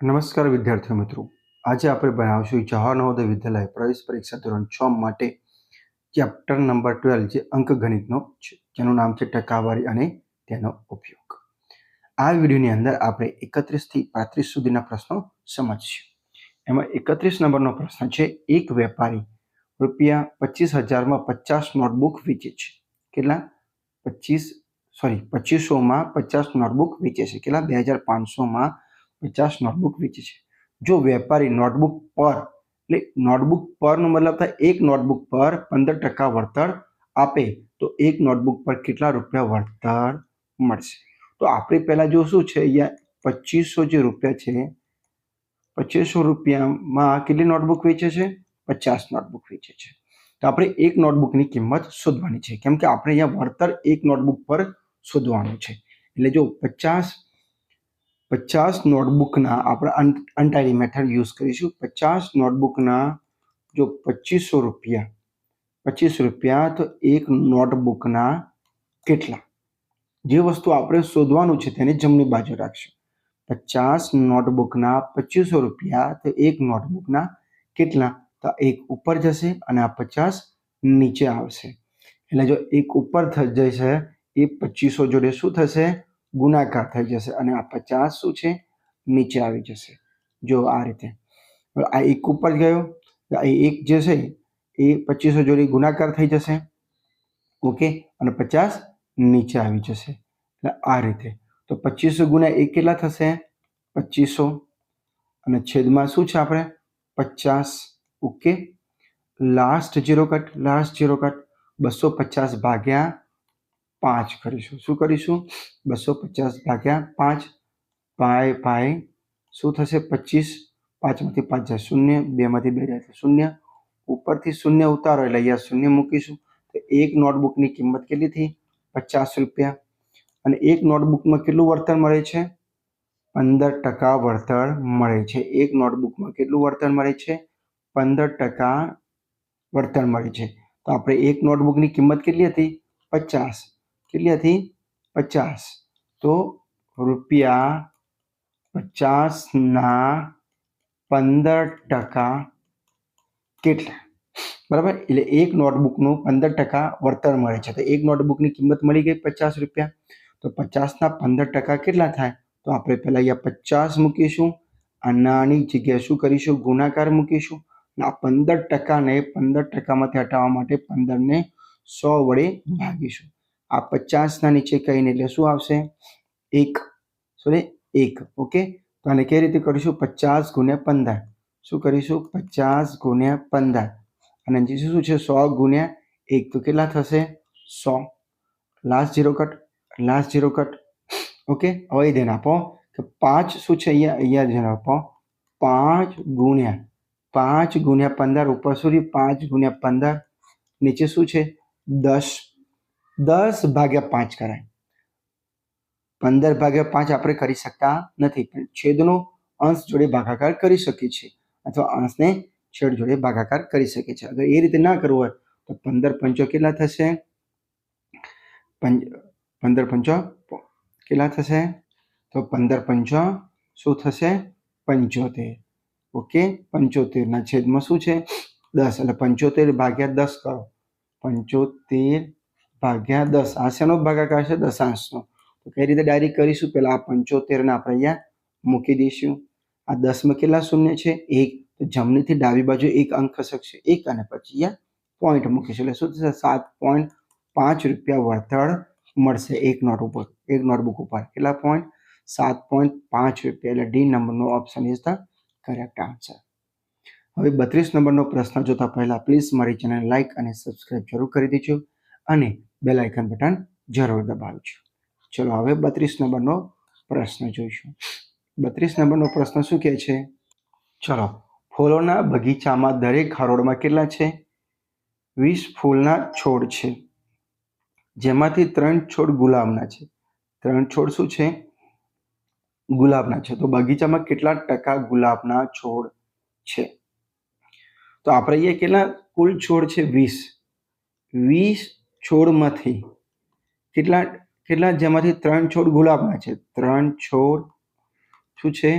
નમસ્કાર વિદ્યાર્થીઓ મિત્રો. આજે આપણે ભણાવશું જવાહર નવોદય વિદ્યાલય પ્રવેશ પરીક્ષા ધોરણ છ માટે ચેપ્ટર નંબર ટ્વેલ્વ જે અંકગણિતનો છે. જેનું નામ છે ટકાવારી અને તેનો ઉપયોગ. આ વિડીયોની અંદર આપણે એકત્રીસથી પાંત્રીસ સુધીના પ્રશ્નો સમજશું. એમાં એકત્રીસ નંબરનો પ્રશ્ન છે, એક વેપારી રૂપિયા પચીસ હજારમાં પચાસ નોટબુક વેચે છે. કેટલા? પચીસ, સોરી, પચીસોમાં પચાસ નોટબુક વેચે છે. કેટલા? બે હજાર પાંચસોમાં પચાસ નોટબુક વેચે છે. જો વેપારી નોટબુક પર, એટલે નોટબુક પરનો મતલબ થાય એક નોટબુક પર પંદર ટકા વળતર આપે, તો એક નોટબુક પર કેટલા રૂપિયા વળતર મળશે? તો આપણે પહેલાં જો શું છે, અહીંયા પચીસો જે રૂપિયા છે, પચીસો રૂપિયામાં કેટલી નોટબુક વેચે છે? પચાસ નોટબુક વેચે છે. તો આપણે એક નોટબુકની કિંમત શોધવાની છે. કેમ કે આપણે અહીંયા વળતર એક નોટબુક પર શોધવાનું છે. એટલે જો પચાસ પચાસ નોટબુકના આપણે અનટાઈડી મેથડ યુઝ કરીશું. પચાસ નોટબુકના જો પચીસો રૂપિયા, પચીસ રૂપિયા તો એક નોટબુકના કેટલા? જે વસ્તુ આપણે શોધવાનું છે તેને જમણી બાજુ રાખશું. પચાસ નોટબુકના પચીસો રૂપિયા તો એક નોટબુકના કેટલા? તો એક ઉપર જશે અને આ પચાસ નીચે આવશે. એટલે જો એક ઉપર જશે, એ પચીસો જોડે શું થશે? ગુણાકાર થઈ જશે અને આ પચાસ શું છે? નીચે આવી જશે. જો આ રીતે. આ એક ઉપર ગયો. આ એક જે છે, એ પચીસો જોડી ગુણાકાર થઈ જશે. ઓકે અને પચાસ નીચે આવી જશે. એટલે આ રીતે. તો પચીસો ગુણ્યા એક કેટલા થશે? પચીસો. અને છેદમાં શું છે આપણે? પચાસ. Okay last zero cut last zero cut બસો પચાસ ભાગ્યા પાંચ કરીશું. શું કરીશું? બસો પચાસ ભાગ્યા પાંચ, પાય પાય શું થશે? પચીસ. પાંચમાંથી પાંચ જાય શૂન્ય, બેમાંથી બે જાય શૂન્ય. ઉપરથી શૂન્ય ઉતારો એટલે અહીંયા શૂન્ય મૂકીશું. તો એક નોટબુકની કિંમત કેટલી થઈ? પચાસ રૂપિયા. અને એક નોટબુકમાં કેટલું વળતર મળે છે? પંદર ટકા વળતર મળે છે. એક નોટબુકમાં કેટલું વળતર મળે છે? પંદર ટકા વળતર મળે છે. તો આપણે એક નોટબુકની કિંમત કેટલી હતી? પચાસ. કેટલી હતી પચાસ. તો રૂપિયા પચાસના પંદર ટકા કેટલા? બરાબર? એટલે એક નોટબુકનું પંદર ટકા વળતર મળે છે. તો એક નોટબુકની કિંમત મળી ગઈ પચાસ રૂપિયા. તો પચાસના પંદર ટકા કેટલા થાય? તો આપણે પહેલાં અહીંયા પચાસ મૂકીશું. આ નાની જગ્યાએ શું કરીશું? ગુણાકાર મૂકીશું. આ પંદર ટકાને પંદર ટકામાંથી હટાવવા માટે પંદરને સો વડે ભાગીશું. આ પચાસના નીચે કહીને એટલે શું આવશે? એક. સોરી એક. ઓકે તો આને કઈ રીતે કરીશું? પચાસ ગુણ્યા પંદર. શું કરીશું? પચાસ ગુણ્યા પંદર. અને નીચે શું છે? સો ગુણ્યા એક. તો કેટલા થશે? સો. Last zero cut last zero cut okay હવે ધ્યાન આપો કે પાંચ શું છે અહીંયા? અહીંયા ધ્યાન આપો. પાંચ ગુણ્યા. પાંચ ગુણ્યા પંદર. ઉપર સુધી પાંચ ગુણ્યા પંદર. નીચે શું છે? દસ. દસ ભાગ્યા પાંચ કરાય. પંદર ભાગ્યા પાંચ આપણે કરી શકતા નથી, પણ છેદનો અંશ જોડે ભાગાકાર કરી શકીએ છીએ અથવા અંશને છેદ જોડે ભાગાકાર કરી શકીએ છીએ. અગર એ રીતે ના કરવું હોય તો પંદર પંચો કેટલા થશે? પંદર પંચો કેટલા થશે? તો પંદર પંચો શું થશે? પંચોતેર. ઓકે, પંચોતેરના છેદમાં શું છે? દસ. એટલે પંચોતેર ભાગ્યા દસ કરો. પંચોતેર ભાગ્યા દસ. આ શેનો ભાગાકાર છે દશાંશનો. તો કઈ રીતે ડાયરેક્ટ કરીશું? પહેલાં આ પંચોતેરને આપણે અહીંયા મૂકી દઈશું. આ દસમાં કેટલા શૂન્ય છે? એક. તો જમણીથી ડાબી બાજુ એક અંક ખસકશે એક અને પછી અહીંયા પોઈન્ટ મૂકીશું. એટલે શું થશે? સાત પોઈન્ટ પાંચ રૂપિયા વળતર મળશે એક નોટ ઉપર. એક નોટબુક ઉપર. કેટલા પોઈન્ટ સાત પોઈન્ટ પાંચ રૂપિયા. એટલે ડી નંબરનો option is the correct answer હવે બત્રીસ નંબરનો પ્રશ્ન જોતા પહેલા પ્લીઝ મારી ચેનલ લાઇક અને સબસ્ક્રાઇબ જરૂર કરી દેજો. અને બેલ આઇકન બટન જરૂર દબાવજો. ચલો, હવે બત્રીસ નંબરનો પ્રશ્ન જોઈશું. બત્રીસ નંબરનો પ્રશ્ન શું કહે છે? ચલો, ફૂલોના બગીચામાં દરેક હરોળમાં કેટલા છે? વીસ ફૂલના છોડ છે. જેમાંથી ત્રણ છોડ ગુલાબના છે. ત્રણ છોડ શું છે? ગુલાબના છે. તો બગીચામાં કેટલા ટકા ગુલાબના છોડ છે? તો આપણે અહીંયા કેટલા કુલ છોડ છે? વીસ. વીસ છોડમાંથી. કેટલા કેટલા જેમાંથી ત્રણ છોડ ગુલાબના છે? ત્રણ છોડ શું છે?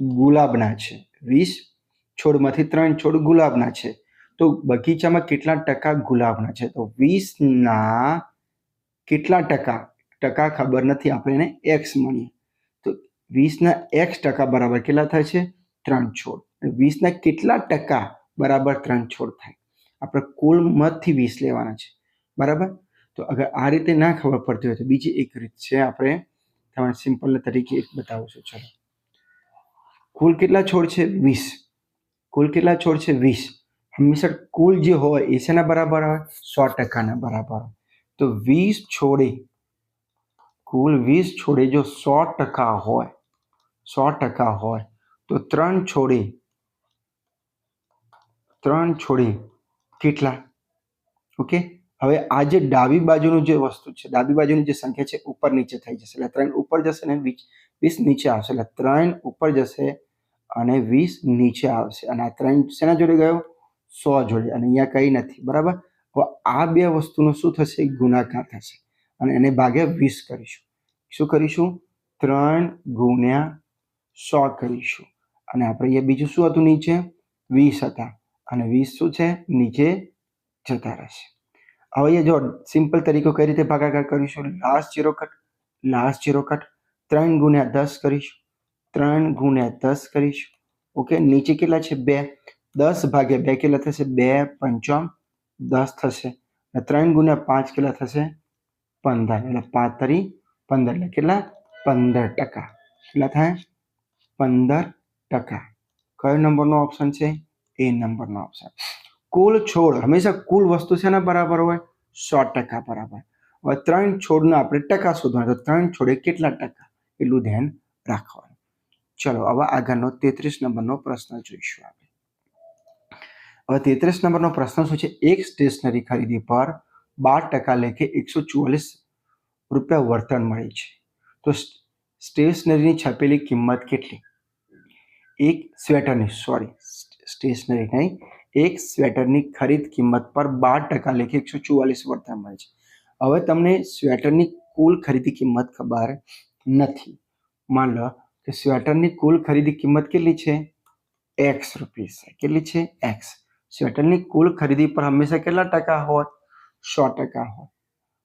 ગુલાબના છે. વીસ છોડમાંથી ત્રણ છોડ ગુલાબના છે. તો બગીચામાં કેટલા ટકા ગુલાબના છે? તો વીસના કેટલા ટકા? ટકા ખબર નથી, આપણે એને એક્સ મળીએ તો વીસના એક્સ ટકા બરાબર કેટલા થાય છે? ત્રણ છોડ. વીસના કેટલા ટકા બરાબર ત્રણ છોડ થાય. આપણે કુલ મતથી વીસ લેવાના છે. બરાબર? તો અગર આ રીતે ના ખબર પડતી હોય તો બીજી એક રીત છે આપણે તમારે સિમ્પલ તરીકે એક બતાવું છું. ચલો. કુલ કેટલા છોડ છે? વીસ. કુલ કેટલા છોડ છે? વીસ. હંમેશા કુલ જે હોય એ શેના બરાબર હોય? સો ટકાના બરાબર હોય. તો વીસ છોડે, કુલ વીસ છોડે જો સો ટકા હોય, સો ટકા હોય, તો ત્રણ છોડે ત્રણ છોડી કેટલા? ઓકે હવે આ જે ડાબી બાજુનું જે વસ્તુ છે, ડાબી બાજુની જે સંખ્યા છે, ઉપર નીચે થઈ જશે. એટલે ત્રણ ઉપર જશે ને વીસ વીસ નીચે આવશે. એટલે ત્રણ ઉપર જશે અને વીસ નીચે આવશે. અને આ ત્રણ શેના જોડે ગયો? સો જોડે. અને અહીંયા કંઈ નથી. બરાબર? હવે આ બે વસ્તુનો શું થશે? ગુણાકાર થશે. અને એને ભાગ્યા વીસ કરીશું. શું કરીશું? ત્રણ ગુણ્યા સો કરીશું. અને આપણે અહીંયા બીજું શું હતું નીચે? વીસ હતા. અને વીસ શું છે? નીચે જતા રહેશે. હવે અહીંયા જો સિમ્પલ તરીકો કઈ રીતે ભાગાકાર કરીશું? Last zero cut last zero cut ત્રણ ગુણ્યા દસ કરીશું. ત્રણ ગુણ્યા દસ કરીશું. ઓકે નીચે કેટલા છે? બે. દસ ભાગ્યા બે કેટલા થશે? બે પંચાવન દસ થશે. અને ત્રણ ગુણ્યા પાંચ કેટલા થશે? પંદર. એટલે પાંચ તરી પંદર. એટલે કેટલા? પંદર ટકા. કેટલા થાય? પંદર ટકા. કયો નંબરનો ઓપ્શન છે? એ નંબરનો આવશે. કુલ છોડ, હંમેશા કુલ વસ્તુ શેના બરાબર હોય? સો ટકા બરાબર. હવે ત્રણ છોડના આપણે ટકા શોધવાના, તો ત્રણ છોડે કેટલા ટકા? એટલું ધ્યાન રાખવાનું. ચલો, હવે આગળનો તેત્રીસ નંબરનો પ્રશ્ન જોઈશું આપણે. હવે તેત્રીસ નંબરનો પ્રશ્ન શું છે? એક સ્ટેશનરી ખરીદી પર બાર ટકા લેખે એકસો ચુવાલીસ રૂપિયા વર્તન મળે છે. તો સ્ટેશનરીની છપેલી કિંમત કેટલી? એક સ્વેટરની સોરી સ્ટેશનરી નહીં એક સ્વેટરની ખરીદ કિંમત પર બાર ટકા લેખે એકસો ચુવાલીસ વર્તન મળે છે હવે તમને સ્વેટરની કુલ ખરીદી કિંમત ખબર નથી માન લો કે સ્વેટરની કુલ ખરીદી કિંમત કેટલી છે એક્સ રૂપીસ કેટલી છે એક્સ સ્વેટરની કુલ ખરીદી પર હંમેશા કેટલા ટકા હોય સો ટકા હોય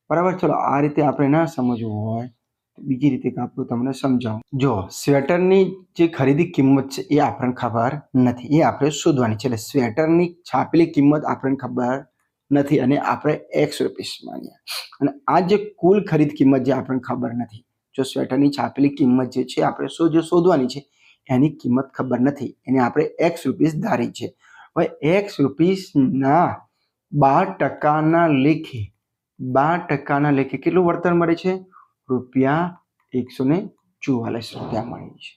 બરાબર ચલો આ રીતે આપણે ના સમજવું હોય તો બીજી રીતે આપણું તમને સમજાવું. જો, સ્વેટરની જે ખરીદી કિંમત છે એ આપણને ખબર નથી. એ આપણે શોધવાની છે. એટલે સ્વેટરની છાપેલી કિંમત આપણને ખબર નથી અને આપણે એક્સ રૂપીસ માનીએ. અને આ જે કુલ ખરીદ કિંમત જે આપણને ખબર નથી. જો સ્વેટરની છાપેલી કિંમત જે છે આપણે શું, જે શોધવાની છે, એની કિંમત ખબર નથી. એને આપણે એક્સ રૂપીસ ધારી છે હવે એક્સ રૂપીસના બાર ટકાના લેખે, બાર ટકાના લેખે કેટલું વળતર મળે છે? રૂપિયા એકસો ને ચુવાલીસ રૂપિયા મળી છે.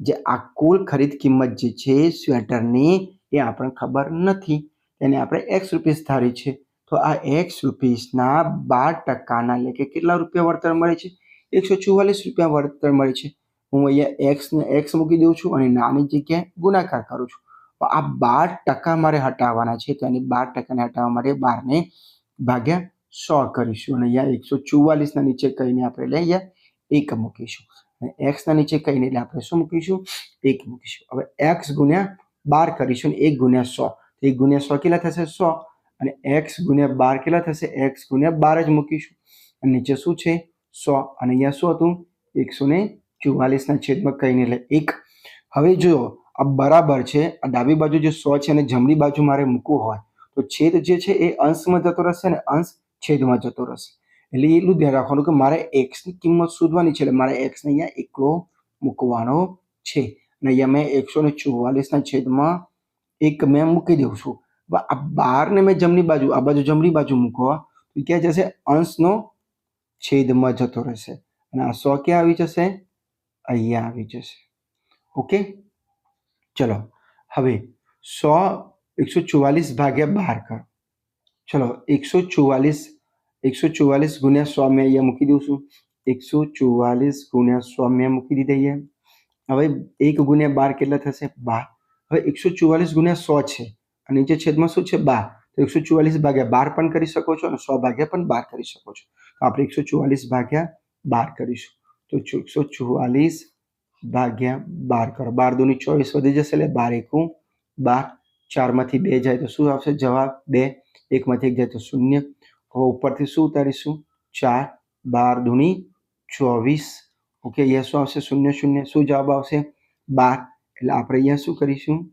જે આ કુલ ખરીદ કિંમત જે છે, સ્વેટરની, એ આપણને ખબર નથી. એને આપણે એક્સ રૂપીસ ધારી છે તો આ એક્સ રૂપીસના બાર ટકાના લેખે કેટલા રૂપિયા વળતર મળે છે? એકસો ચુવાલીસ રૂપિયા વળતર મળે છે. હું અહીંયા એક્સને એક્સ મૂકી દઉં છું અને નાની જગ્યાએ ગુણાકાર કરું છું. આ બાર ટકા મારે હટાવવાના છે. તો એની બાર ટકાને હટાવવા માટે બારને ભાગ્યા સો કરીશું અને અહીંયા એકસો ચુવાલીસના નીચે કહીને આપણે લઈ અહીંયા એક મૂકીશું. અને એક્સના નીચે કહીને એટલે આપણે શું મૂકીશું? એક મૂકીશું. હવે એક્સ ગુણ્યા બાર કરીશું અને એક ગુણ્યા સો. એક ગુણ્યા સો કેટલા થશે? સો. અને એક્સ ગુણ્યા બાર કેટલા થશે? એક્સ ગુણ્યા બાર જ મૂકીશું. અને નીચે શું છે? સો. અને અહીંયા શું હતું? એકસો ને ચુવાલીસના છેદમાં કહીને એટલે એક. હવે જો આ બરાબર છે. આ ડાબી બાજુ જે સો છે અને જમણી બાજુ મારે મૂકવું હોય. તો છેદ જે છે એ અંશમાં જતો રહેશે ને અંશ છેદમાં જતો રહેશે. એટલે એટલું ધ્યાન રાખવાનું કે મારે એક્સની કિંમત શોધવાની છે એટલે મારે એક્સને અહીંયા એકલો મૂકવાનો છે. અને અહીંયા મેં એકસો ને ચુમ્માલીસના છેદમાં એક મેં મૂકી દઉં છું. આ બારને મેં જમણી બાજુ, આ બાજુ જમણી બાજુ મૂકવા, તો ક્યાં જશે? અંશનો છેદમાં જતો રહેશે. અને આ સો ક્યાં આવી જશે? અહીંયા આવી જશે. ઓકે? ચલો. હવે સો, એકસો ચુવાલીસ ભાગ્યા બાર કરો. ચલો, એકસો ચુવાલીસ એકસો ચુવાલીસ ગુણ્યા સો અહીંયા મૂકી દઉં છું. એકસો ચુવાલીસ ગુણ્યા સો મૂકી દીધી અહીંયા. હવે એક ગુણ્યા બાર કેટલા થશે? બાર. હવે એકસો ચુવાલીસ ગુણ્યા સો છે. અને નીચે છેદમાં શું છે? બાર. તો એકસો ચુવાલીસ ભાગ્યા બાર પણ કરી શકો છો અને સો ભાગ્યા પણ બાર કરી શકો છો. તો આપણે એકસો ચુવાલીસ ભાગ્યા બાર કરીશું. તો એકસો ચુવાલીસ ભાગ્યા બાર કરો. બાર દુની ચોવીસ વધી જશે એટલે બાર એકું બાર ચારમાંથી બે જાય તો શું આવશે? જવાબ બે. એકમાંથી એક જાય તો શૂન્ય. હવે ઉપરથી શું ઉતારીશું? ચાર, બાર દુની ચોવીસ. ઓકે, અહીંયા શું આવશે? શૂન્ય શૂન્ય. શું જવાબ આવશે? બાર. એટલે આપણે અહીંયા શું કરીશું?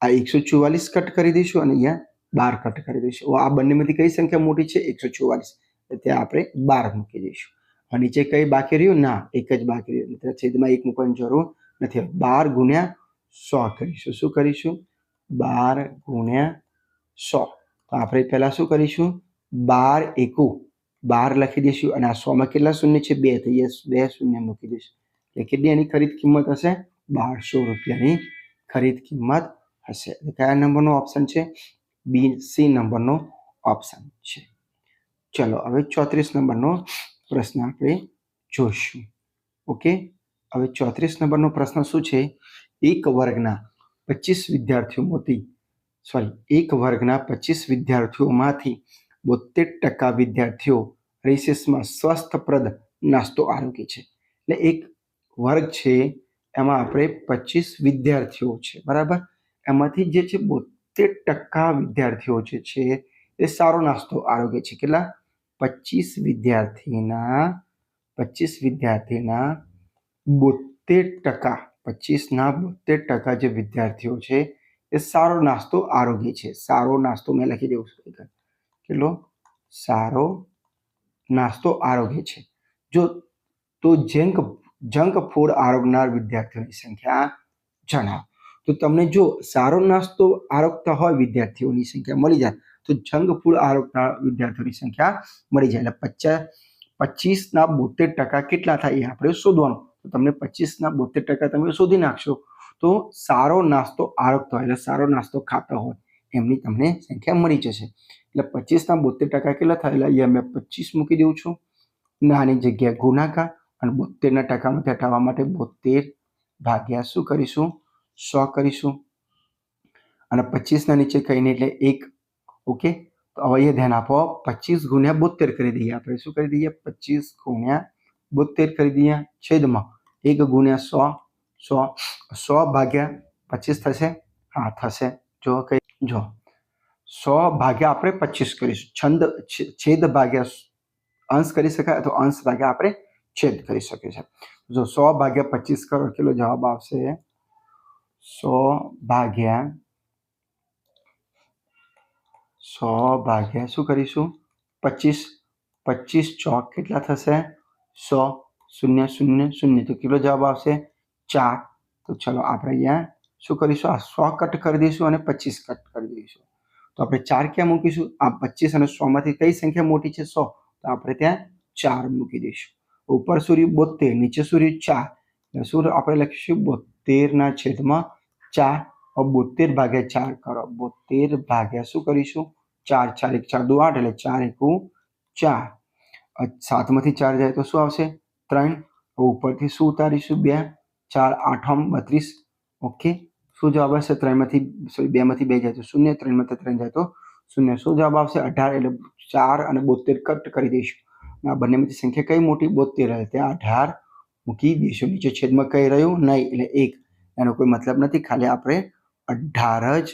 આ એકસો ચુવાલીસ કટ કરી દઈશું અને અહીંયા બાર કટ કરી દઈશું. આ બંનેમાંથી કઈ સંખ્યા મોટી છે? એકસો ચુવાલીસ. ત્યાં આપણે બાર મૂકી દઈશું. નીચે કઈ બાકી રહ્યું? ના, એક જ બાકી રહ્યું. છેદમાં એક મૂકવાની જરૂર નથી. બાર ગુણ્યા સો કરીશું. શું કરીશું? બાર ગુણ્યા સો. તો આપણે પહેલાં શું કરીશું? બાર એકુ. બાર લખી દઈશું અને આ સોમાં કેટલા શૂન્ય છે? બે. તો બે શૂન્ય મૂકી દઈશું. એટલે કેટલી એની ખરીદ કિંમત હશે? બારસો રૂપિયાની ખરીદ કિંમત હશે. કયા નંબરનો ઓપ્શન છે? બી, સી નંબરનો ઓપ્શન છે. ચલો, હવે ચોત્રીસ નંબરનો પ્રશ્ન આપણે જોઈશું. ઓકે? હવે ચોત્રીસ નંબરનો પ્રશ્ન શું છે? એક વર્ગના પચીસ વિદ્યાર્થીઓમાંથી સોરી એક વર્ગના પચીસ વિદ્યાર્થીઓમાંથી બોતેર ટકા વિદ્યાર્થીઓ રિસેસમાં સ્વસ્થપ્રદ નાસ્તો આરોગ્ય છે. એટલે એક વર્ગ છે, એમાં આપણે પચીસ વિદ્યાર્થીઓ છે, બરાબર? એમાંથી જે છે બોતેર ટકા વિદ્યાર્થીઓ જે છે, એ સારો નાસ્તો આરોગ્ય છે. કેટલા? પચીસ વિદ્યાર્થીના પચીસ વિદ્યાર્થીના બોતેર ટકા પચીસના બોતેર ટકા જે વિદ્યાર્થીઓ છે, એ સારો નાસ્તો આરોગ્ય છે. સારો નાસ્તો મેં લખી દેવું છું કેટલો? સારો નાસ્તો આરોગ્ય છે. જો તો જંક જંક ફૂડ આરોગનાર વિદ્યાર્થીઓની સંખ્યા જણાવો. તો તમને જો સારો નાસ્તો આરોગતા હોય વિદ્યાર્થીઓની સંખ્યા મળી જાય, તો જંક ફૂડ આરોગતા વિદ્યાર્થીઓની સંખ્યા મળી જાય. એટલે પચાસ પચીસના બોતેર ટકા કેટલા થાય એ આપણે શોધવાનું. તો તમને પચીસના બોતેર ટકા તમે શોધી નાખશો તો સારો નાસ્તો આરોગતો હોય એટલે સારો નાસ્તો ખાતો હોય એમની તમને સંખ્યા મળી જશે. એટલે પચીસના બોતેર ટકા કેટલા થયેલા? એ મેં પચીસ મૂકી દઉં છું. નાની જગ્યાએ ગુણાકાર અને બોતેરના ટકામાંથી હટાવવા માટે બોતેર ભાગ્યા શું કરીશું? સો કરીશું. અને પચીસના નીચે કહીને એટલે એક, ઓકે? તો હવે ધ્યાન આપો, પચીસ ગુણ્યા બોતેર કરી દઈએ. આપણે શું કરી દઈએ? પચીસ ગુણ્યા બોતેર કરી દઈએ છેદમાં એક ગુણ્યા સો સો સો ભાગ્યા પચીસ થશે હા થશે જો કઈ જો સો ભાગ્યા આપણે પચીસ કરીશું છંદ છે- છેદ ભાગ્યા અંશ કરી શકાય તો અંશ ભાગ્યા આપણે છેદ કરી શકીએ છીએ જો સો ભાગ્યા પચીસ કરો કેટલો જવાબ આવશે સો ભાગ્યા સો ભાગ્યા શું કરીશું પચીસ પચીસ ચોક કેટલા થશે સો, શૂન્ય શૂન્ય શૂન્ય. તો કેટલો જવાબ આવશે? ચાર. તો ચલો આપણે અહીંયા શું કરીશું? આ સો કટ કરી દઈશું અને પચીસ કટ કરી દઈશું. તો આપણે ચાર ક્યાં મૂકીશું? આ પચીસ અને સોમાંથી કઈ સંખ્યા મોટી છે? સો. તો આપણે ત્યાં ચાર મૂકી દઈશું. ઉપર સૂર્ય બોતેર, નીચે સૂર્ય ચાર. શું આપણે લખીશું? બોતેરના છેદમાં ચાર. બોતેર ભાગ્યા ચાર કરો. બોતેર ભાગ્યા શું કરીશું? ચાર ચાર, એક, ચાર. દો આઠ એટલે ચાર એકુ ચાર. સાતમાંથી ચાર જાય તો શું આવશે? ત્રણ. ઉપરથી શું ઉતારીશું? બે. ચાર આઠમ બત્રીસ. ઓકે. શું જવાબ આવશે? ત્રણમાંથી, સોરી, બેમાંથી બે જાય તો શૂન્ય. ત્રણમાંથી ત્રણ જાય તો શૂન્ય. શું જવાબ આવશે? અઢાર. એટલે ચાર અને બોતેર કટ કરી દઈશું. આ બંનેમાંથી સંખ્યા કઈ મોટી? બોતેર. રહે ત્યાં અઢાર મૂકી દઈશું. નીચે છેદમાં કઈ રહ્યું? નહીં. એટલે એક. એનો કોઈ મતલબ નથી. ખાલી આપણે અઢાર જ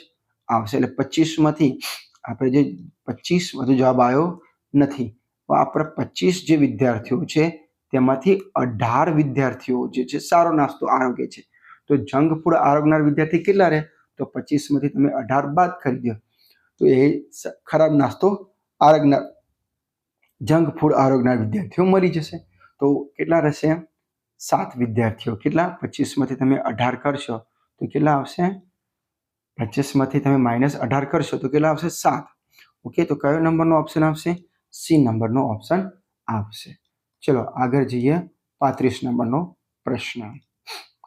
આવશે. એટલે પચીસમાંથી, આપણે જે પચીસ વધુ જવાબ આવ્યો નથી. આપણે પચીસ જે વિદ્યાર્થીઓ છે, તેમાંથી અઢાર વિદ્યાર્થીઓ જે છે, સારો નાસ્તો આરોગ્ય છે. તો જંક ફૂડ આરોગનાર વિદ્યાર્થી કેટલા રહે? તો પચીસમાંથી તમે અઢાર બાદ કરી દો. તો એ ખરાબ નાસ્તો આરોગનાર, જંક ફૂડ આરોગનાર વિદ્યાર્થીઓ મરી જશે. તો કેટલા રહેશે? સાત વિદ્યાર્થીઓ. કેટલા? પચીસમાંથી તમે અઢાર કરશો, તો કેટલા આવશે? પચીસમાંથી તમે માઇનસ અઢાર કરશો, તો કેટલા આવશે? સાત. ઓકે, તો કયો નંબરનો ઓપ્શન આવશે? સી નંબરનો ઓપ્શન આવશે ચલો, આગળ જઈએ પાંત્રીસ નંબરનો પ્રશ્ન.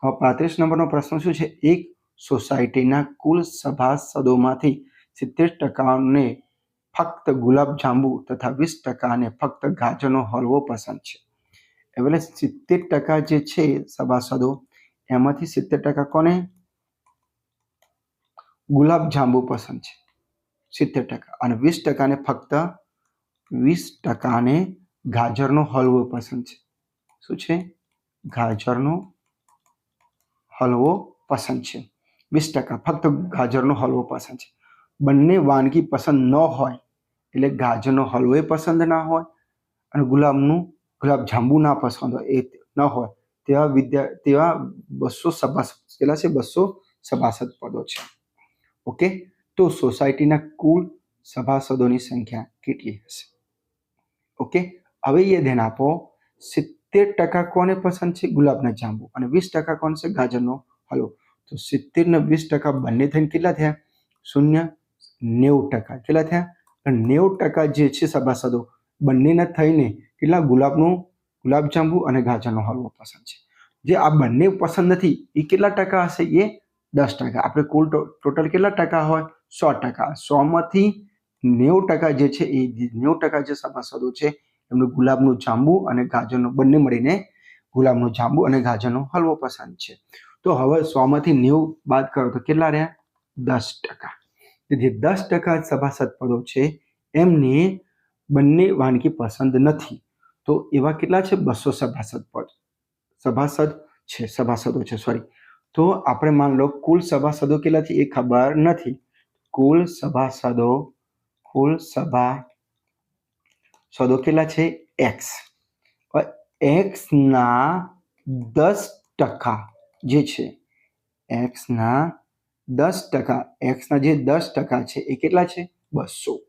હવે પાંત્રીસ નંબરનો પ્રશ્ન શું છે? એક સોસાયટીના કુલ સભાસદોમાંથી સિત્તેર ટકાને ફક્ત ગુલાબજાંબુ તથા વીસ ટકાને ફક્ત ગાજરનો હલવો પસંદ છે. એટલે સિત્તેર ટકા જે છે સભાસદો, એમાંથી સિત્તેર ટકા કોને? ગુલાબજાંબુ પસંદ છે. સિત્તેર ટકા. અને વીસ ટકાને ફક્ત વીસ ટકાને ગાજરનો હલવો પસંદ છે. શું છે? ગાજરનો હલવો પસંદ છે. વીસ ટકા, ફક્ત ગાજરનો હલવો પસંદ છે. બંને વાનગી પસંદ ન હોય, એટલે ગાજરનો હલવો એ પસંદ ના હોય અને ગુલાબનું, ગુલાબ જાંબુ ના પસંદ હોય, એ ન હોય, તેવા વિદ્યા, તેવા બસો સભાસદ કેટલા છે બસો સભાસદ પદો છે. ઓકે? તો સોસાયટીના કુલ સભાસદોની સંખ્યા કેટલી હશે? ઓકે? હવે એ ધ્યાન આપો, સિત્તેર ટકા કોને પસંદ છે? ગુલાબના જાંબુ અને વીસ ટકા કોણ છે? ગાજરનો હલવો તો સિત્તેર ને વીસ ટકા બંને થઈને કેટલા થયા? શૂન્ય નેવું ટકા. કેટલા થયા? નેવું ટકા જે છે સભાસદો, બંનેના થઈને કેટલા? ગુલાબનું ગુલાબજાંબુ અને ગાજરનો હલવો પસંદ છે. જે આ બંને પસંદ નથી એ કેટલા ટકા હશે? એ દસ ટકા. આપણે કુલ ટોટલ કેટલા ટકા હોય? સો ટકા. સોમાંથી નેવું ટકા જે છે એ નેવું ટકા જે સભાસદો છે, એમનું ગુલાબનું જાંબુ અને ગાજરનો, બંને મળીને ગુલાબનું જાંબુ અને ગાજરનો હલવો પસંદ છે. તો હવે સોમાંથી નેવું બાદ કરો તો કેટલા રહ્યા? દસ ટકા. તેથી દસ ટકા સભાસદ પદો છે, એમને બંને વાનગી પસંદ નથી. તો એવા કેટલા છે? બસો સભાસદ પદ. સભાસદ છે, સભાસદો છે સોરી તો આપણે માન લો કુલ સભાસદો કેટલા છે એ ખબર નથી. કુલ સભાસદો કુલ સભા સદો કેટલા છે? એક્સ એક્સના દસ ટકા જે છે એક્સના દસ ટકા એક્સના જે દસ ટકા છે, એ કેટલા છે? બસો.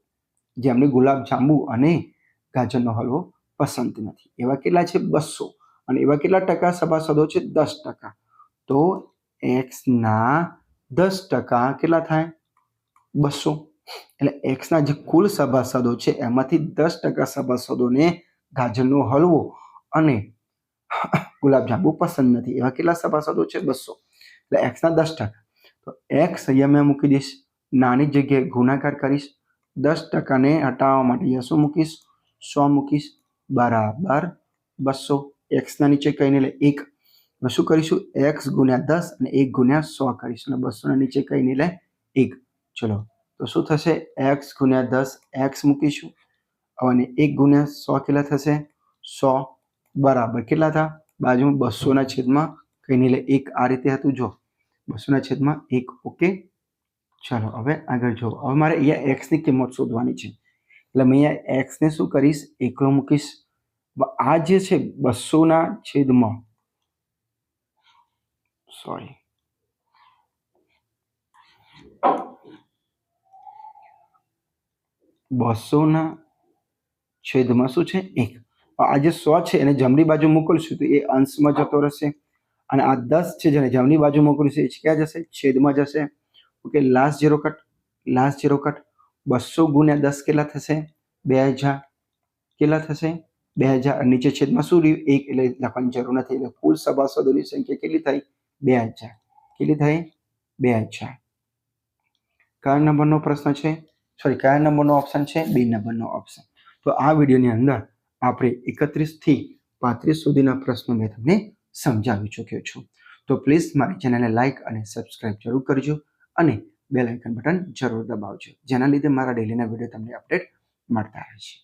જેમને ગુલાબ, જાંબુ અને ગાજરનો હલવો પસંદ નથી. એવા કેટલા છે? બસો. અને એવા કેટલા ટકા સભાસદો છે? દસ ટકા. તો એક્સના દસ ટકા કેટલા થાય? બસો. એટલે એક્સના જે કુલ સભાસદો છે, એમાંથી દસ ટકા સભાસદોને ગાજરનો હલવો અને ગુલાબજાંબુ પસંદ નથી. એવા કેટલા સભાસદો છે? બસો. એટલે એક્સના દસ ટકા. તો એક્સ અહીંયા મેં મૂકી દઈશ. નાની જગ્યાએ ગુણાકાર કરીશ. દસ ટકાને હટાવવા માટે શું મૂકીશ? સો મૂકીશ. બરાબર. બસો. એક્સના નીચે કહીને એટલે એક. શું કરીશું? એક્સ ગુણ્યા દસ અને એક ગુણ્યા સો કરીશું. અને બસોના નીચે કહીને એટલે એક. ચલો. તો શું થશે? એક્સ ગુણ્યા દસ, એક્સ મૂકીશું. અને એક ગુણ્યા સો કેટલા થશે? સો બરાબર કેટલા હતા બાજુમાં બસોના છેદમાં કહીને એટલે એક આ રીતે હતું. જો, બસોના છેદમાં એક, ઓકે. ચાલો, હવે આગળ જો હવે મારે અહીંયા એક્સની કિંમત શોધવાની છે. એટલે મેં અહીંયા એક્સને શું કરીશ? એકલો મૂકીશ. આ જે છે બસોના છેદમાં, સોરી બસોના છેદમાં શું છે? એક. આ જે સો છે એને જમણી બાજુ મોકલશું તો એ અંશમાં જતો રહેશે. અને આ દસ છે જેને જમણી બાજુ મોકલશું, એ ક્યાં જશે? છેદમાં જશે. Okay last zero cut last zero cut બસો ગુણ્યા દસ કેટલા થશે? બે હજાર કેટલા થશે? બે હજાર. નીચે છેદમાં શું રહ્યું? એક. એટલે લખવાની જરૂર નથી. એટલે કુલ સભાસદોની સંખ્યા કેટલી થઈ? બે હજાર. કેટલી થઈ? બે હજાર. કયા નંબરનો પ્રશ્ન છે સોરી કયા નંબરનો ઓપ્શન છે? બે નંબરનો ઓપ્શન તો આ વિડીયોની અંદર આપણે એકત્રીસથી પાંત્રીસ સુધીના પ્રશ્નો મેં તમને સમજાવી ચૂક્યો છું. તો પ્લીઝ મારી ચેનલને લાઇક અને સબસ્ક્રાઇબ જરૂર કરજો અને બેલ આઇકન બટન જરૂર દબાવજો. જેના લીધે મારા ડેલીના વીડિયો તમને અપડેટ મળતા રહે છે.